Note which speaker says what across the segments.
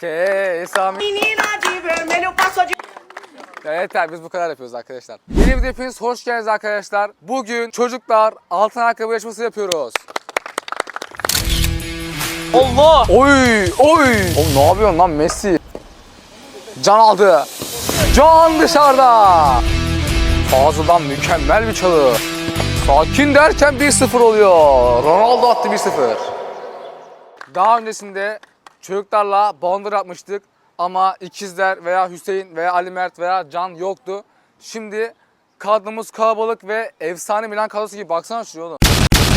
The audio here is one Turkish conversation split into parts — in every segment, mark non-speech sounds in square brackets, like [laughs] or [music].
Speaker 1: Que Sami. Evet abi biz bu kadar yapıyoruz arkadaşlar. Yeni bir hepiniz hoş geldiniz arkadaşlar. Bugün çocuklar altın ayakkabı yarışması yapıyoruz. Allah! Oy! Oy! Oğlum ne yapıyorsun lan Messi? Can aldı. Can dışarıda. Fazladan mükemmel bir çalı. Sakin derken 1-0 oluyor. Ronaldo attı 1-0. Daha öncesinde çocuklarla boundary yapmıştık ama ikizler veya Hüseyin veya Ali Mert veya Can yoktu. Şimdi kadromuz kalabalık ve efsane Milan kadrosu gibi baksana şuraya oğlum.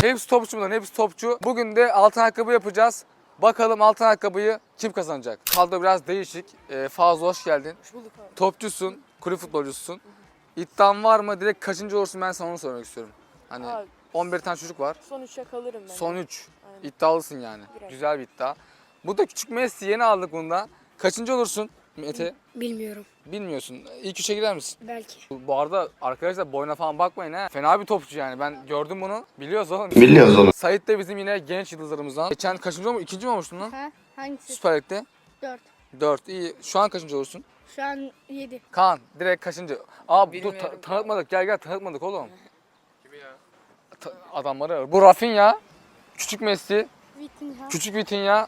Speaker 1: Hepsi topçu bunların, hepsi topçu. Bugün de altın ayakkabı yapacağız. Bakalım altın ayakkabıyı kim kazanacak? Kadro biraz değişik. Ee, Fazla hoş geldin. Topçusun, kulüp futbolcususun. İddian var mı? Direkt kaçıncı olursun ben sana onu sormak istiyorum. Hani
Speaker 2: Abi.
Speaker 1: 11 tane çocuk var.
Speaker 2: Son üçe kalırım ben.
Speaker 1: Son 3.
Speaker 2: Aynen.
Speaker 1: İddialısın yani.
Speaker 2: Biraz.
Speaker 1: Güzel bir iddia. Bu da küçük Messi yeni aldık bunda. Kaçıncı olursun Mete?
Speaker 3: Bilmiyorum.
Speaker 1: Bilmiyorsun. İlk üçe girer misin?
Speaker 3: Belki.
Speaker 1: Bu arada arkadaşlar boyuna falan bakmayın ha. Fena bir topçu yani. Ben gördüm bunu. Biliyoruz oğlum.
Speaker 4: Biliyoruz oğlum.
Speaker 1: Sait de bizim yine genç yıldızlarımızdan. Geçen kaçıncı olmuş? İkinci mi olmuştun lan?
Speaker 3: Ha? Hangisi?
Speaker 1: Süper Lig'de.
Speaker 3: 4.
Speaker 1: 4. İyi. Şu an kaçıncı olursun?
Speaker 3: Şu an 7.
Speaker 1: Kaan direkt kaçıncı? Aa dur ta- tanıtmadık. Gel gel tanıtmadık oğlum. Kimi ya? adamları. Bu Rafinha. Küçük Messi.
Speaker 3: Vitinha.
Speaker 1: Küçük Vitinha.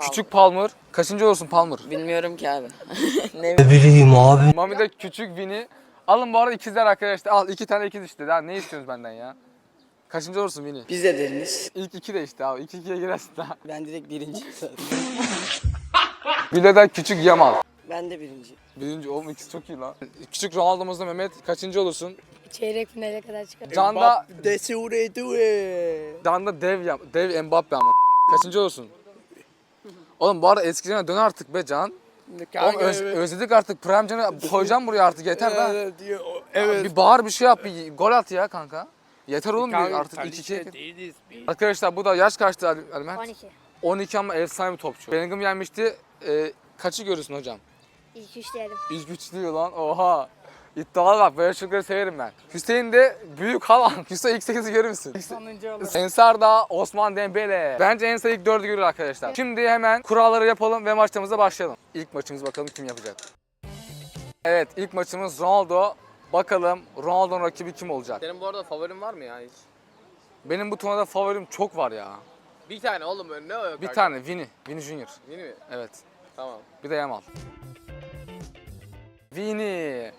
Speaker 1: Küçük Palmer. Kaçıncı olursun Palmer?
Speaker 5: Bilmiyorum ki abi. [laughs] ne
Speaker 1: Mami de küçük Vini. Alın bu arada ikizler arkadaşlar. Al iki tane ikiz işte. Daha ne istiyorsunuz benden ya? Kaçıncı olursun Vini?
Speaker 5: Biz de deriniz.
Speaker 1: İlk iki de işte abi. İki ikiye girersin daha.
Speaker 5: Ben direkt birinci.
Speaker 1: Bir de de küçük Yamal.
Speaker 5: ben de birinci.
Speaker 1: Birinci oğlum ikisi çok iyi lan. Küçük Ronaldo'muzda Mehmet kaçıncı olursun?
Speaker 3: Çeyrek finale kadar çıkar.
Speaker 1: Can'da,
Speaker 5: Desure due.
Speaker 1: Can'da dev, ya- dev Mbappe ama. Kaçıncı olursun? Oğlum bu arada eskiden dön artık be Can. Oğlum öz- özledik artık. Prime Can'ı koyacağım buraya artık yeter lan.
Speaker 5: Evet.
Speaker 1: Bir bağır bir şey yap, bir gol at ya kanka. Yeter oğlum bir artık 2-2. Arkadaşlar bu da yaş kaçtı Mert?
Speaker 3: 12.
Speaker 1: 12 ama efsane bir topçu. Bellingham yenmişti. Ee, kaçı görürsün hocam?
Speaker 3: İlk üç diyelim.
Speaker 1: İlk üç diyor lan. Oha. İddialı bak böyle çocukları severim ben. Hüseyin de büyük halan. [laughs] Hüseyin ilk 8'i görür müsün? Ensar da Osman Dembele. Bence Ensar ilk 4'ü görür arkadaşlar. Şimdi hemen kuralları yapalım ve maçlarımıza başlayalım. İlk maçımız bakalım kim yapacak. Evet ilk maçımız Ronaldo. Bakalım Ronaldo'nun rakibi kim olacak?
Speaker 6: Senin bu arada favorin var mı ya hiç?
Speaker 1: Benim bu turnuvada favorim çok var ya.
Speaker 6: Bir tane oğlum ne o yok
Speaker 1: Bir
Speaker 6: kanka?
Speaker 1: tane Vini. Vini Junior.
Speaker 6: Yeni mi?
Speaker 1: Evet.
Speaker 6: Tamam.
Speaker 1: Bir de Yamal. Vini.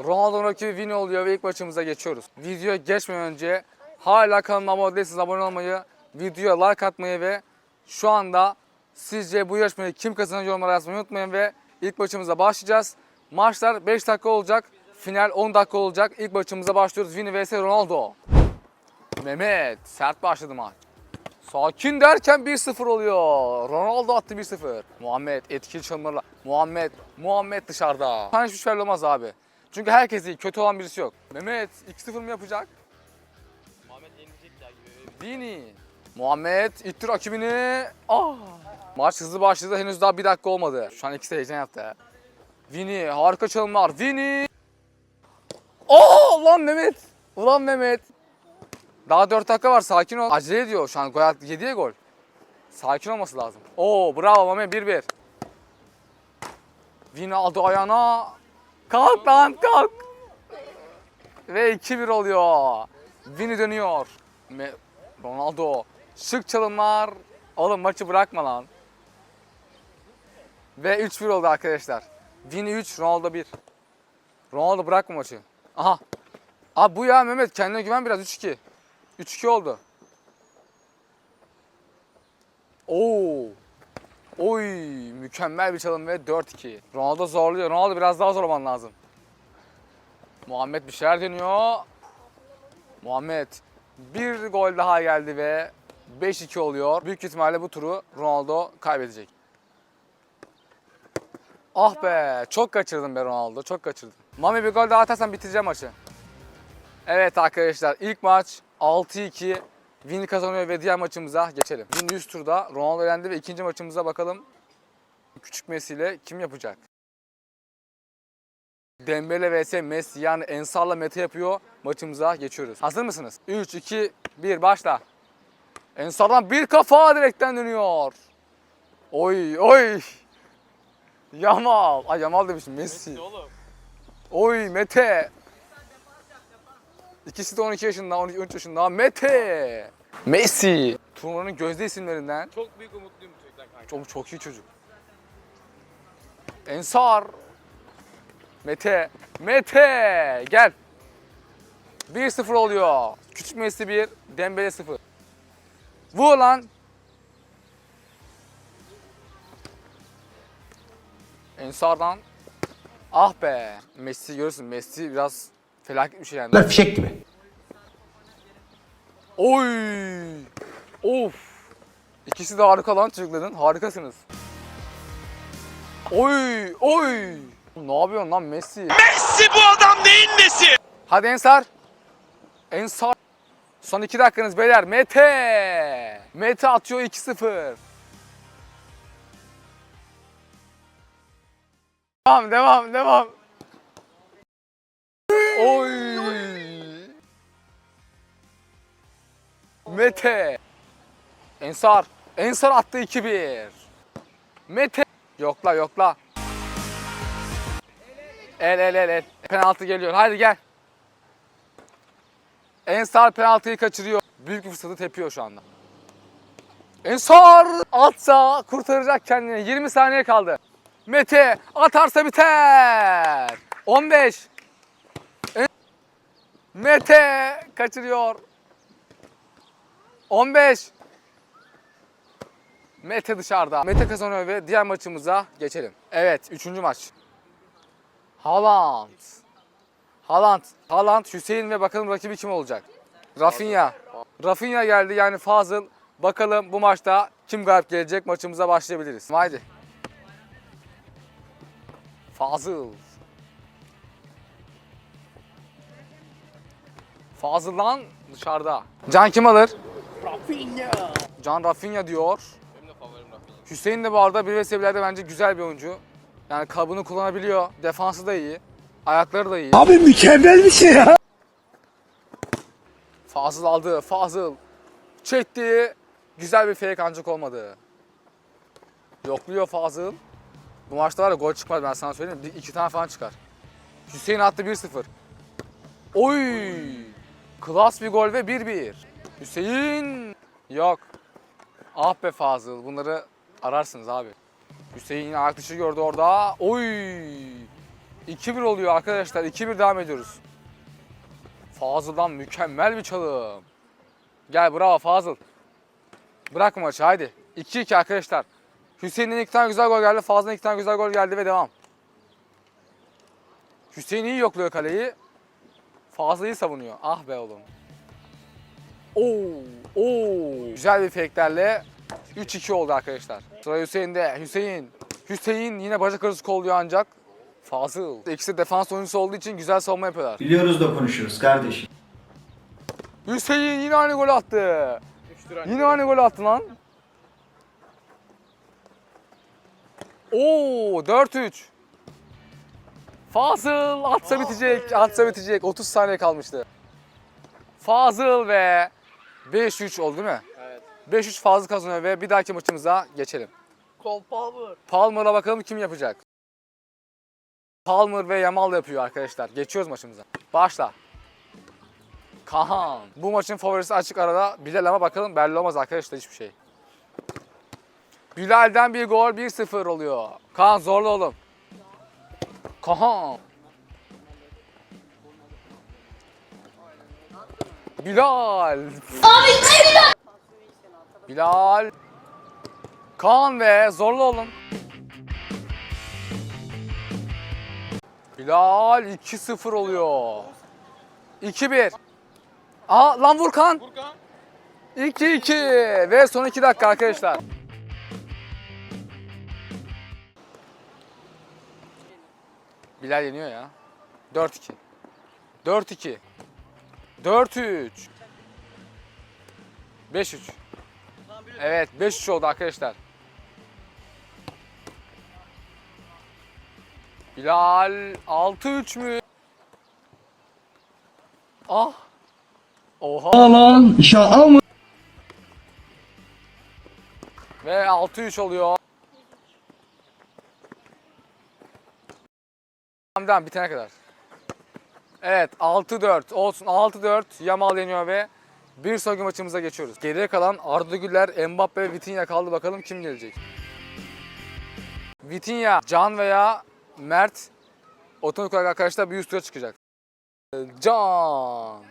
Speaker 1: Ronaldo'nun rakibi Vini oluyor ve ilk maçımıza geçiyoruz. Videoya geçmeden önce hala kanalıma abone değilseniz abone olmayı, videoya like atmayı ve şu anda sizce bu yarışmayı kim kazanır yorumlara yazmayı unutmayın ve ilk maçımıza başlayacağız. Maçlar 5 dakika olacak. Final 10 dakika olacak. İlk maçımıza başlıyoruz. Vini vs Ronaldo. Mehmet sert başladı maç. Sakin derken 1-0 oluyor. Ronaldo attı 1-0. Muhammed etkili çalımlarla. Muhammed, Muhammed dışarıda. Hiçbir şey olmaz abi. Çünkü herkes iyi. Kötü olan birisi yok. Mehmet 2-0 mı yapacak?
Speaker 6: Muhammed yenilecek ya gibi.
Speaker 1: Vini. Muhammed itti rakibini. Ah. Maç hızlı başladı. Henüz daha bir dakika olmadı. Şu an ikisi heyecan yaptı. Vini harika çalımlar. Vini. Oh lan Mehmet. Ulan Mehmet. Daha 4 dakika var sakin ol. Acele ediyor şu an gol attı. 7'ye gol. Sakin olması lazım. Oo bravo Mehmet 1-1. Vini aldı ayağına. Kalk lan kalk. Ve 2-1 oluyor. Vini dönüyor. Ronaldo. Şık çalımlar. Oğlum maçı bırakma lan. Ve 3-1 oldu arkadaşlar. Vini 3, Ronaldo 1. Ronaldo bırakma maçı. Aha. Abi bu ya Mehmet kendine güven biraz 3-2. 3-2 oldu. Oo. Oy mükemmel bir çalım ve 4-2. Ronaldo zorluyor. Ronaldo biraz daha zorlaman lazım. Muhammed bir şeyler deniyor. Muhammed bir gol daha geldi ve 5-2 oluyor. Büyük ihtimalle bu turu Ronaldo kaybedecek. Ah be çok kaçırdım be Ronaldo çok kaçırdım. Mami bir gol daha atarsan bitireceğim maçı. Evet arkadaşlar ilk maç 6-2 Vini kazanıyor ve diğer maçımıza geçelim. Vini 100 turda Ronaldo elendi ve ikinci maçımıza bakalım küçük Messi ile kim yapacak? Dembele vs Messi yani Ensar'la Mete yapıyor. Maçımıza geçiyoruz. Hazır mısınız? 3, 2, 1 başla. Ensar'dan bir kafa direkten dönüyor. Oy oy. Yamal. Ay Yamal demişim Messi.
Speaker 6: Oğlum.
Speaker 1: Oy Mete. İkisi de 12 yaşında, 12 13 yaşında. Mete. Messi. Turnuvanın gözde isimlerinden.
Speaker 6: Çok büyük umutluyum bu çocuktan kanka.
Speaker 1: Çok çok iyi çocuk. Ensar. Mete. Mete. Gel. 1-0 oluyor. Küçük Messi 1, Dembele 0. Vur lan. Ensar'dan. Ah be. Messi görürsün. Messi biraz felaket bir şey yani.
Speaker 2: Bunlar fişek gibi.
Speaker 1: Oy! Of! İkisi de harika lan çocukların. Harikasınız. Oy! Oy! Ne yapıyorsun lan Messi?
Speaker 4: Messi bu adam neyin nesi?
Speaker 1: Hadi Ensar. Ensar. Son iki dakikanız beyler. Mete! Mete atıyor 2-0. Devam, devam, devam. Oy! Mete. Ensar. Ensar attı 2-1. Mete. Yokla yokla. El el el el. Penaltı geliyor. Hadi gel. Ensar penaltıyı kaçırıyor. Büyük bir fırsatı tepiyor şu anda. Ensar atsa kurtaracak kendini. 20 saniye kaldı. Mete atarsa biter. 15. Mete kaçırıyor. 15. Mete dışarıda. Mete kazanıyor ve diğer maçımıza geçelim. Evet, üçüncü maç. Haaland. Haaland. Haaland, Hüseyin ve bakalım rakibi kim olacak? Rafinha. Rafinha geldi yani Fazıl. Bakalım bu maçta kim galip gelecek maçımıza başlayabiliriz. Haydi. Fazıl. Fazıl'dan dışarıda. Can kim alır?
Speaker 5: Rafinha.
Speaker 1: Can Rafinha diyor.
Speaker 6: Benim de favorim Rafinha.
Speaker 1: Hüseyin de bu arada bir vesilelerde bence güzel bir oyuncu. Yani kabını kullanabiliyor. Defansı da iyi. Ayakları da iyi.
Speaker 2: Abi mükemmel bir şey ya.
Speaker 1: Fazıl aldı. Fazıl. Çekti. Güzel bir fake ancak olmadı. Yokluyor Fazıl. Bu maçta var ya gol çıkmaz ben sana söyleyeyim. Bir- iki tane falan çıkar. Hüseyin attı 1-0. Oy! Klas bir gol ve 1-1. Hüseyin! Yok. Ah be Fazıl. Bunları ararsınız abi. Hüseyin ayak dışı gördü orada. Oy! 2-1 oluyor arkadaşlar. 2-1 devam ediyoruz. Fazıl'dan mükemmel bir çalım. Gel bravo Fazıl. Bırak maçı haydi. 2-2 arkadaşlar. Hüseyin'den iki tane güzel gol geldi. Fazıl'dan iki tane güzel gol geldi ve devam. Hüseyin iyi yokluyor kaleyi. Fazıl iyi savunuyor. Ah be oğlum. Oo, oo. Güzel bir fake'lerle 3-2 oldu arkadaşlar. Sıra Hüseyin'de. Hüseyin. Hüseyin yine bacak arası kolluyor ancak. Fazıl. İkisi defans oyuncusu olduğu için güzel savunma yapıyorlar.
Speaker 2: Biliyoruz da konuşuruz kardeşim.
Speaker 1: Hüseyin yine aynı gol attı.
Speaker 6: 3 lira.
Speaker 1: Yine aynı gol attı lan. Oo 4-3. Fazıl atsa bitecek, atsa bitecek. 30 saniye kalmıştı. Fazıl ve 5-3 oldu değil mi?
Speaker 6: Evet.
Speaker 1: 5-3 Fazıl kazanıyor ve bir dahaki maçımıza geçelim.
Speaker 5: Cole Palmer.
Speaker 1: Palmer'a bakalım kim yapacak. Palmer ve Yamal yapıyor arkadaşlar. Geçiyoruz maçımıza. Başla. Kahan. Bu maçın favorisi açık arada Bilal ama bakalım belli olmaz arkadaşlar hiçbir şey. Bilal'den bir gol 1-0 oluyor. Kaan zorla oğlum. Kahan. Bilal. Bilal. Kaan ve zorla oğlum. Bilal 2-0 oluyor. 2-1. Aa lan Vurkan.
Speaker 6: Furkan.
Speaker 1: 2-2 ve son 2 dakika arkadaşlar. Bilal yeniyor ya. 4-2. 4-2. 4-3. 5-3. Evet 5-3 oldu arkadaşlar. Bilal 6-3 mü? Ah. Oha.
Speaker 2: Lan şaka mı?
Speaker 1: Ve 6-3 oluyor. Devam bitene kadar. Evet 6-4 olsun 6-4 Yamal yeniyor ve bir sonraki maçımıza geçiyoruz. Geriye kalan Arda Güler, Mbappe ve Vitinha kaldı bakalım kim gelecek. Vitinha, Can veya Mert otomatik olarak arkadaşlar bir üst tura çıkacak. Ee, Can.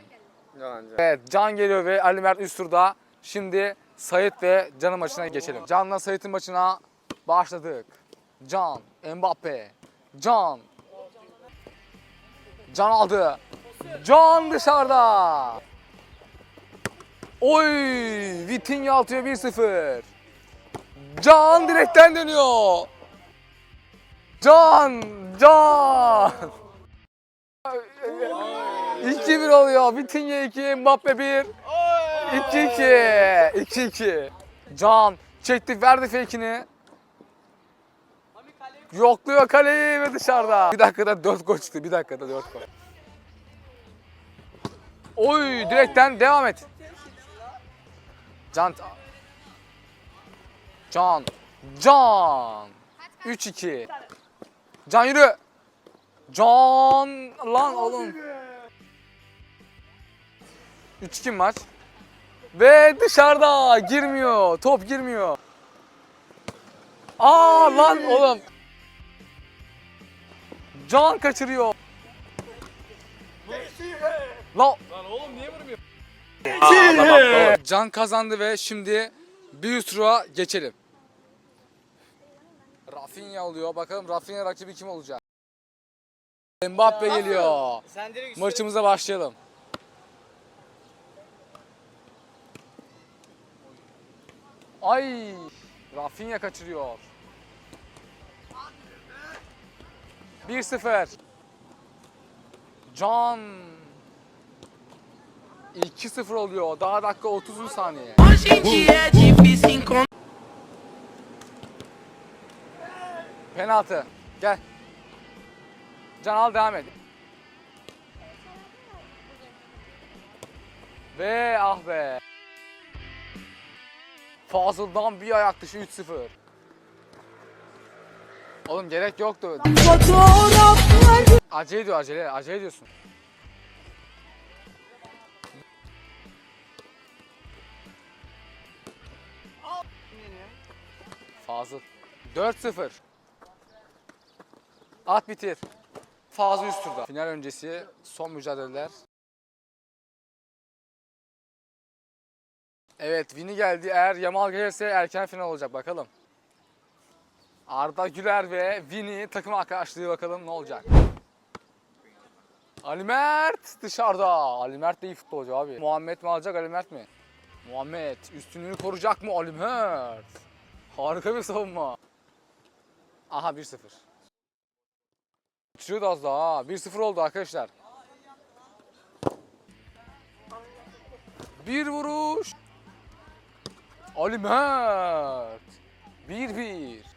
Speaker 1: Evet Can geliyor ve Ali Mert üst turda. Şimdi Sait ve Can'ın maçına geçelim. Can'la Sait'in maçına başladık. Can, Mbappe, Can. Can aldı. Can dışarıda. Oy! Vitinha atıyor 1-0. Can direkten dönüyor. Can! Can! 2-1 oluyor. Vitinha 2, Mbappe 1. 2-2. 2-2. Can çekti verdi fake'ini. Yokluyor kaleyi ve dışarıda. Bir dakikada 4 gol çıktı. Bir dakikada 4 gol. Oy direkten devam et. Can. Can. Can 3-2 Can yürü. Can. Lan oğlum. 3-2 maç. Ve dışarıda girmiyor top girmiyor. Aa lan oğlum Can kaçırıyor Lan
Speaker 6: Lan oğlum niye vurmuyor?
Speaker 1: Can kazandı ve şimdi bir üst tura geçelim. Rafinha oluyor. Bakalım Rafinha rakibi kim olacak? Mbappe geliyor.
Speaker 5: Sen direkt
Speaker 1: Maçımıza başlayalım. Ay! Rafinha kaçırıyor. 1-0. Can 2-0 oluyor. Daha dakika 30 saniye. Penaltı. Gel. Can al devam et. Ve ah be. Fazıl'dan bir ayak dışı 3-0. Oğlum gerek yoktu. Acele ediyor acele. Acele ediyorsun. Fazıl. 4-0. At bitir. Fazıl üst turda. Final öncesi son mücadeleler. Evet Vini geldi. Eğer Yamal gelirse erken final olacak bakalım. Arda Güler ve Vini takım arkadaşlığı bakalım ne olacak. Ali Mert dışarıda. Ali Mert de iyi futbolcu abi. Muhammed mi alacak Ali Mert mi? Muhammed üstünlüğünü koruyacak mı Ali Mert? Harika bir savunma. Aha 1-0. Bitiriyordu az daha. ha. 1-0 oldu arkadaşlar. Bir vuruş. Ali Mert. 1-1.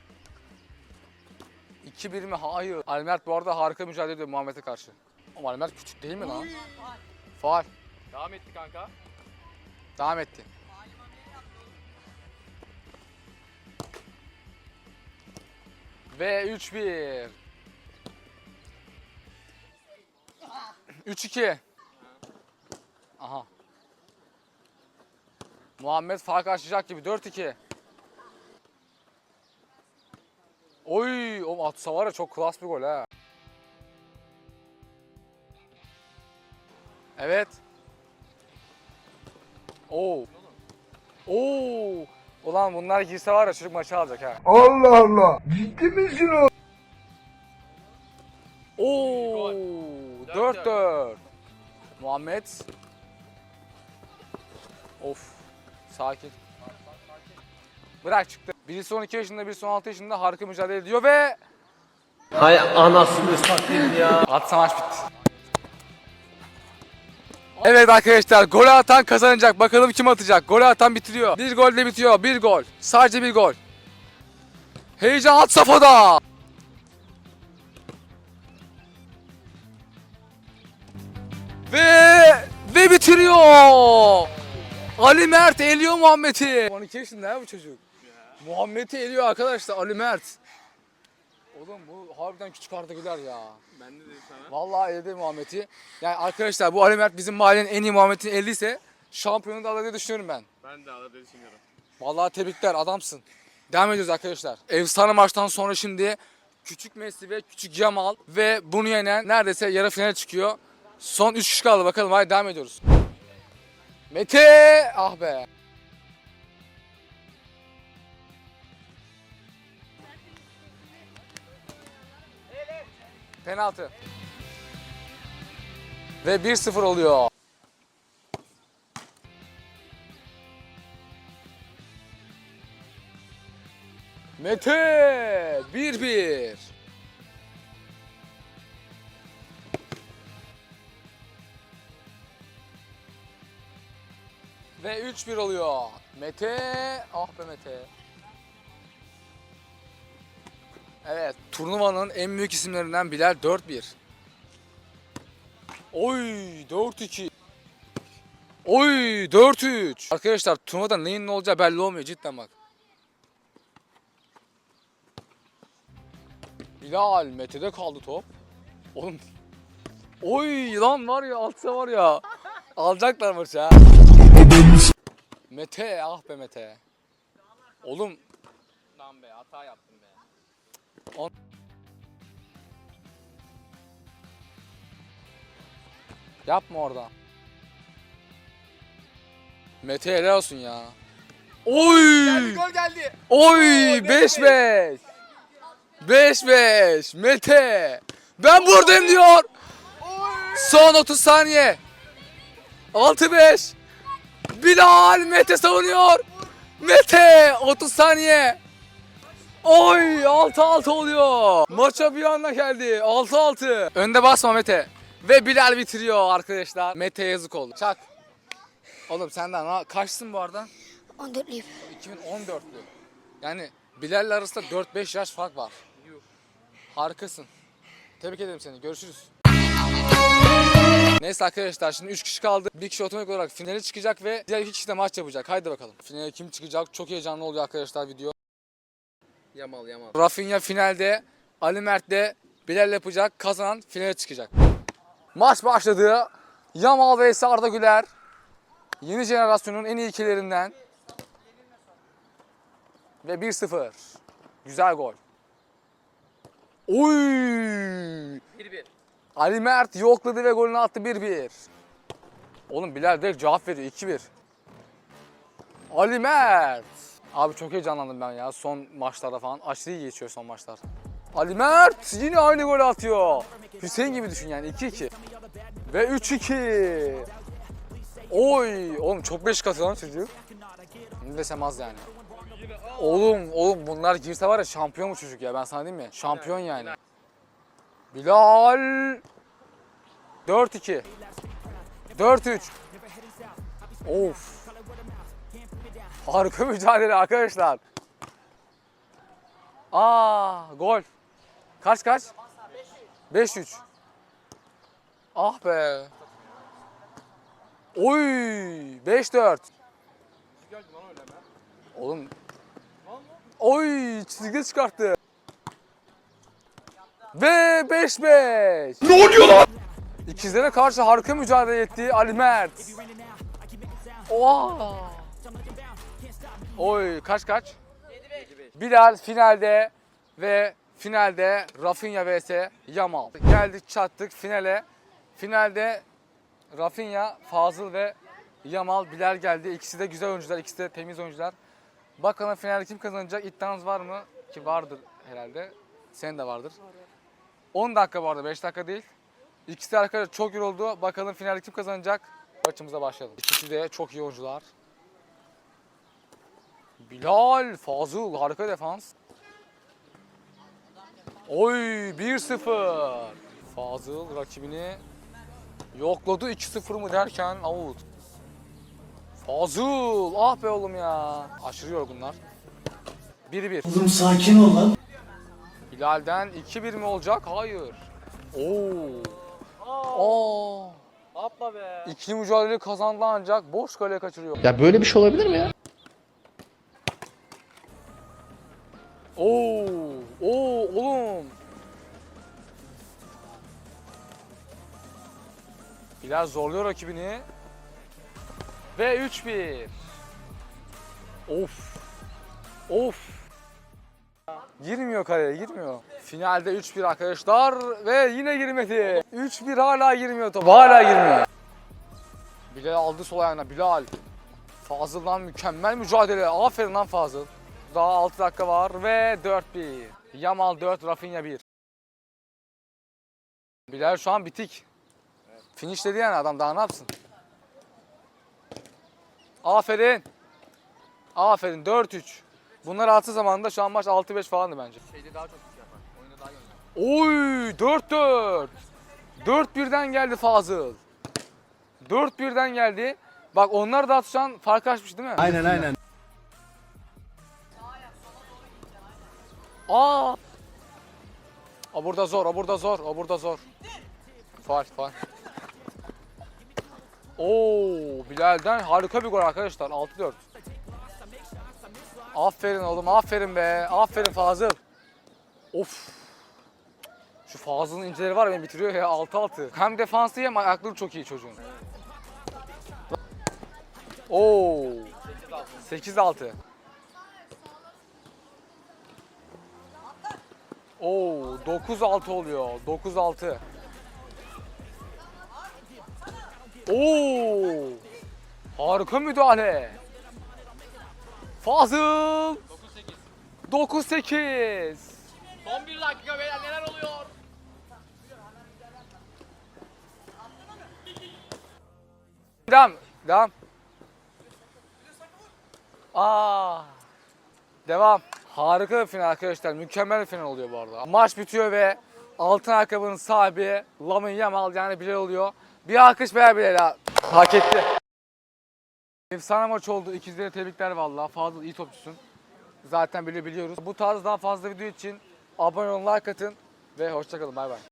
Speaker 1: 2-1 mi? Hayır. Ali Mert bu arada harika mücadele ediyor Muhammed'e karşı. Ama Ali Mert küçük değil mi lan? Faal.
Speaker 6: Devam etti kanka.
Speaker 1: Devam etti. Ve 3-1. 3-2. Aha. Muhammed fark açacak gibi 4-2. Oy, o atsa var ya çok klas bir gol ha. Evet. Oo. Oo. Ulan bunlar girse var ya çocuk maçı alacak ha.
Speaker 2: Allah Allah. Ciddi misin o?
Speaker 1: Oo. 4-4. Muhammed. Of. Sakin. Bırak çıktı. Birisi 12 yaşında, birisi 16 yaşında harika mücadele ediyor ve
Speaker 7: Hay anasını satayım ya.
Speaker 1: At savaş bitti. Evet arkadaşlar gol atan kazanacak. Bakalım kim atacak. Gol atan bitiriyor. Bir golle bitiyor. Bir gol. Sadece bir gol. Heyecan at safhada. Ve ve bitiriyor. Ali Mert eliyor Muhammed'i. 12 yaşında ya bu çocuk. Muhammed'i eliyor arkadaşlar Ali Mert. Oğlum bu harbiden küçük Arda Güler ya.
Speaker 6: Ben de dedim sana.
Speaker 1: Vallahi elde Muhammed'i. Yani arkadaşlar bu Ali Mert bizim mahallenin en iyi Muhammed'in 50 ise şampiyonu da alır diye düşünüyorum ben.
Speaker 6: Ben de alır diye düşünüyorum.
Speaker 1: Vallahi tebrikler adamsın. Devam ediyoruz arkadaşlar. Efsane maçtan sonra şimdi küçük Messi ve küçük Yamal ve bunu yenen neredeyse yarı finale çıkıyor. Son 3 kişi kaldı bakalım hadi devam ediyoruz. Mete! Ah be. Penaltı. Ve 1-0 oluyor. Mete 1-1. Ve 3-1 oluyor. Mete, ah be Mete. Evet, turnuvanın en büyük isimlerinden Bilal 4-1. Oy 4-2. Oy 4-3. Arkadaşlar turnuvada neyin ne olacağı belli olmuyor cidden bak. Bilal Mete'de kaldı top. Oğlum. Oy lan var ya altsa var ya. Alacaklar maçı ha. Mete ah be Mete. Oğlum
Speaker 6: Lan be hata yaptım be.
Speaker 1: yapma orada. Mete helal olsun ya. Oy!
Speaker 6: Gol geldi.
Speaker 1: Oy 5-5. 5-5 Mete. Ben buradayım diyor. Son 30 saniye. 6-5. Bilal Mete savunuyor. Mete 30 saniye. Oy 6-6 oluyor. Maça bir anda geldi. 6-6. Önde basma Mete. Ve Bilal bitiriyor arkadaşlar. Mete yazık oldu. Çak. Oğlum senden ha kaçsın bu arada?
Speaker 3: 14'lüyüm.
Speaker 1: 2014'lü. Yani Bilal'le arasında 4-5 yaş fark var. Harikasın. Tebrik ederim seni. Görüşürüz. Neyse arkadaşlar şimdi 3 kişi kaldı. Bir kişi otomatik olarak finale çıkacak ve diğer iki kişi de maç yapacak. Haydi bakalım. Finale kim çıkacak? Çok heyecanlı oluyor arkadaşlar video.
Speaker 6: Yamal Yamal.
Speaker 1: Rafinha finalde, Ali Mert de Bilal yapacak. Kazanan finale çıkacak. Maç başladı. Yamal vs Arda Güler. Yeni jenerasyonun en iyi ikilerinden. Ve 1-0. Güzel gol. Oy!
Speaker 6: 1-1.
Speaker 1: Ali Mert yokladı ve golünü attı 1-1. Oğlum Bilal direkt cevap veriyor 2-1. Ali Mert. Abi çok heyecanlandım ben ya son maçlarda falan. Aşırı iyi geçiyor son maçlar. Ali Mert yine aynı golü atıyor. Hüseyin gibi düşün yani 2-2. Ve 3-2. Oy oğlum çok beş katı lan çocuk. Ne desem az yani. Oğlum oğlum bunlar girse var ya şampiyon bu çocuk ya ben sana diyeyim mi? Şampiyon yani. Bilal 4-2 4-3 Of Harika [laughs] mücadele arkadaşlar. Aa gol. Kaç kaç? 5-3. Ah be. Oy 5-4. Oğlum. Oy çizgi çıkarttı. Ve 5-5. Ne oluyor lan? İkizlere karşı harika mücadele etti Ali Mert. Oha. Oy kaç kaç? Bilal finalde ve finalde Rafinha vs Yamal. Geldik çattık finale. Finalde Rafinha, Fazıl ve Yamal, Bilal geldi. İkisi de güzel oyuncular, ikisi de temiz oyuncular. Bakalım finalde kim kazanacak? İddianız var mı? Ki vardır herhalde. Senin de vardır. 10 dakika arada 5 dakika değil. İkisi de arkadaşlar çok yoruldu. Bakalım finalde kim kazanacak? Maçımıza başlayalım. İkisi de çok iyi oyuncular. Bilal, Fazıl harika defans. Oy 1-0. Fazıl rakibini yokladı 2-0 mı derken out. Fazıl ah be oğlum ya. Aşırı yorgunlar. 1-1.
Speaker 7: Oğlum sakin ol lan.
Speaker 1: Bilal'den 2-1 mi olacak? Hayır. Oo. Aa.
Speaker 6: Yapma be.
Speaker 1: İkili mücadele kazandı ancak boş kaleye kaçırıyor.
Speaker 2: Ya böyle bir şey olabilir mi ya?
Speaker 1: Oo, oo oğlum. Bilal zorluyor rakibini. Ve 3-1. Of. Of. Girmiyor kaleye, girmiyor. Finalde 3-1 arkadaşlar ve yine girmedi. 3-1 hala girmiyor top, hala girmiyor. Bilal aldı sol ayağına, Bilal. Fazıl'dan mükemmel mücadele. Aferin lan Fazıl. Daha 6 dakika var ve 4-1. Yamal 4, Rafinha 1. Bilal şu an bitik. Finish dedi yani adam daha ne yapsın? Aferin. Aferin 4-3. Bunlar atı zamanında şu an maç 6-5 falandı bence.
Speaker 6: Şeyde daha çok iş yapar. Oyunda daha gönderdi.
Speaker 1: Oy 4-4. 4-1'den geldi Fazıl. 4-1'den geldi. Bak onlar da şu an fark açmış değil mi?
Speaker 2: Aynen aynen.
Speaker 1: Aa. O burada zor, o burada zor, o burada zor. Faal, faal. Oo, Bilal'den harika bir gol arkadaşlar. 6-4. Aferin oğlum, aferin be. Aferin Fazıl. Of. Şu Fazıl'ın inceleri var beni bitiriyor ya 6-6. Hem defansı hem ayakları çok iyi çocuğun. Oo. 8-6. Oo 9-6 oluyor. 9-6. Oo! Harika müdahale. Fazıl. 9-8.
Speaker 6: Son bir dakika beyler neler oluyor?
Speaker 1: Devam. Devam. Aa. Devam. Harika bir final arkadaşlar. Mükemmel bir final oluyor bu arada. Maç bitiyor ve altın ayakkabının sahibi Lamine Yamal yani Bilal oluyor. Bir alkış ver Bilal'e. Hak etti. Efsane maç oldu. İkizlere tebrikler vallahi. Fazıl iyi topçusun. Zaten biliyoruz. Bu tarz daha fazla video için abone olun, like atın ve hoşçakalın. Bay bay.